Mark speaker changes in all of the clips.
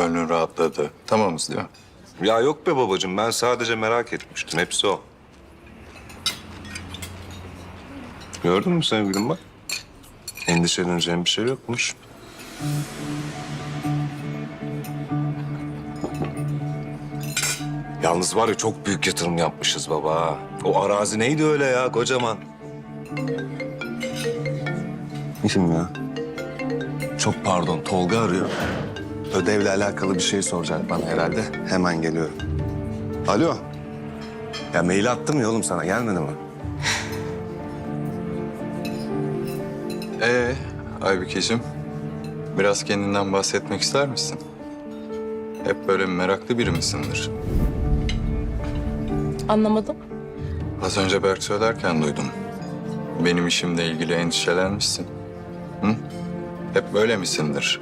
Speaker 1: gönlün rahatladı. Tamamız değil mi?
Speaker 2: Ya yok be babacığım ben sadece merak etmiştim. Hepsi o. Gördün mü sevgilim bak? Endişeleneceğim bir şey yokmuş. Yalnız var ya çok büyük yatırım yapmışız baba. O arazi neydi öyle ya kocaman? Kim ya? Çok pardon Tolga arıyor. Ödevle alakalı bir şey soracak bana herhalde. Hemen geliyorum. Alo. Ya mail attım ya oğlum sana gelmedi mi?
Speaker 1: Ee, Aybükeciğim, biraz kendinden bahsetmek ister misin? Hep böyle meraklı biri misindir?
Speaker 3: Anlamadım.
Speaker 1: Az önce Berk söylerken duydum. Benim işimle ilgili endişelenmişsin. Hı? Hep böyle misindir?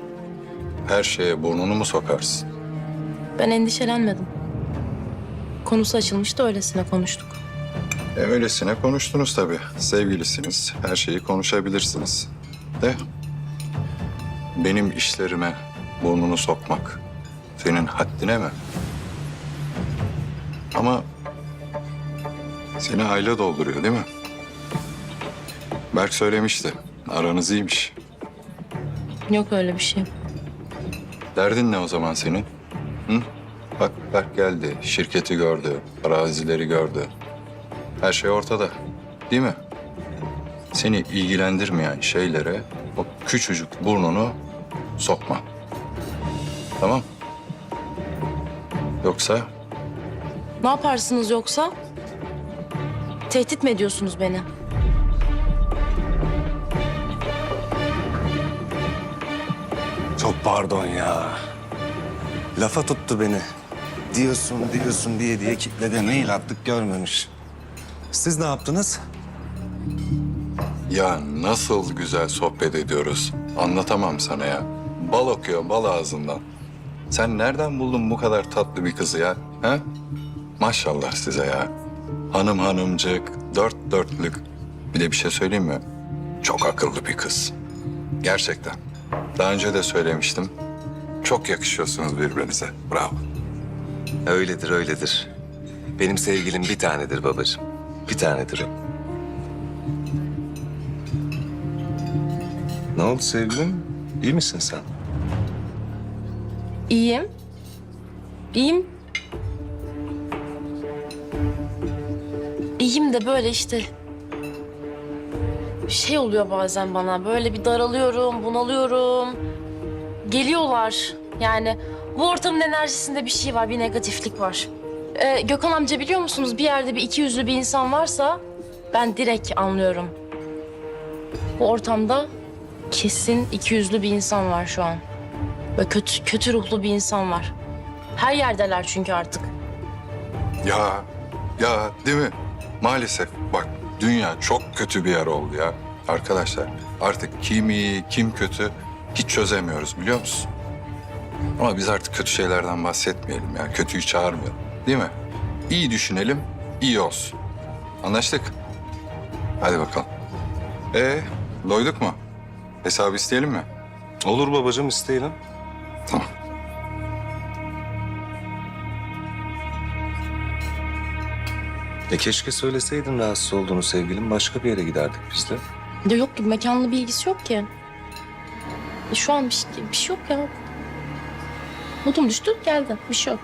Speaker 1: Her şeye burnunu mu sokarsın?
Speaker 3: Ben endişelenmedim. Konusu açılmıştı öylesine konuştuk.
Speaker 1: E, öylesine konuştunuz tabii. Sevgilisiniz, her şeyi konuşabilirsiniz. De benim işlerime burnunu sokmak senin haddine mi? Ama seni aile dolduruyor değil mi? Berk söylemişti. Aranız iyiymiş.
Speaker 3: Yok öyle bir şey.
Speaker 1: Derdin ne o zaman senin? Hı? Bak Berk geldi, şirketi gördü, arazileri gördü. Her şey ortada, değil mi? Seni ilgilendirmeyen şeylere o küçücük burnunu sokma. Tamam? Yoksa
Speaker 3: Ne yaparsınız yoksa? Tehdit mi ediyorsunuz beni?
Speaker 2: Çok pardon ya. Lafa tuttu beni. Diyorsun diyorsun diye diye kitlede mail attık görmemiş. Siz ne yaptınız?
Speaker 1: ya nasıl güzel sohbet ediyoruz. Anlatamam sana ya. Bal okuyor bal ağzından. Sen nereden buldun bu kadar tatlı bir kızı ya? Ha? Maşallah size ya. Hanım hanımcık, dört dörtlük. Bir de bir şey söyleyeyim mi? Çok akıllı bir kız. Gerçekten. Daha önce de söylemiştim. Çok yakışıyorsunuz birbirinize. Bravo.
Speaker 2: Öyledir öyledir. Benim sevgilim bir tanedir babacığım. Bir tanedir o. Ne oldu sevgilim? İyi misin sen?
Speaker 3: İyiyim. İyiyim. İyiyim de böyle işte... Şey oluyor bazen bana. Böyle bir daralıyorum, bunalıyorum. Geliyorlar. Yani bu ortamın enerjisinde bir şey var, bir negatiflik var. Ee, Gökhan amca biliyor musunuz bir yerde bir iki yüzlü bir insan varsa ben direkt anlıyorum. Bu ortamda kesin iki yüzlü bir insan var şu an. Böyle kötü, kötü ruhlu bir insan var. Her yerdeler çünkü artık.
Speaker 1: Ya, ya değil mi? Maalesef bak dünya çok kötü bir yer oldu ya. Arkadaşlar artık kim iyi, kim kötü hiç çözemiyoruz biliyor musun? Ama biz artık kötü şeylerden bahsetmeyelim ya. Kötüyü çağırmayalım. Değil mi? İyi düşünelim, iyi olsun. Anlaştık. Hadi bakalım. Ee, doyduk mu? Hesabı isteyelim mi?
Speaker 2: Olur babacığım isteyelim.
Speaker 1: Tamam.
Speaker 2: E keşke söyleseydin rahatsız olduğunu sevgilim. Başka bir yere giderdik biz de.
Speaker 3: Ya yok ki mekanla bir ilgisi yok ki. E şu an bir şey, bir şey yok ya. Notum düştü geldi. Bir şey yok.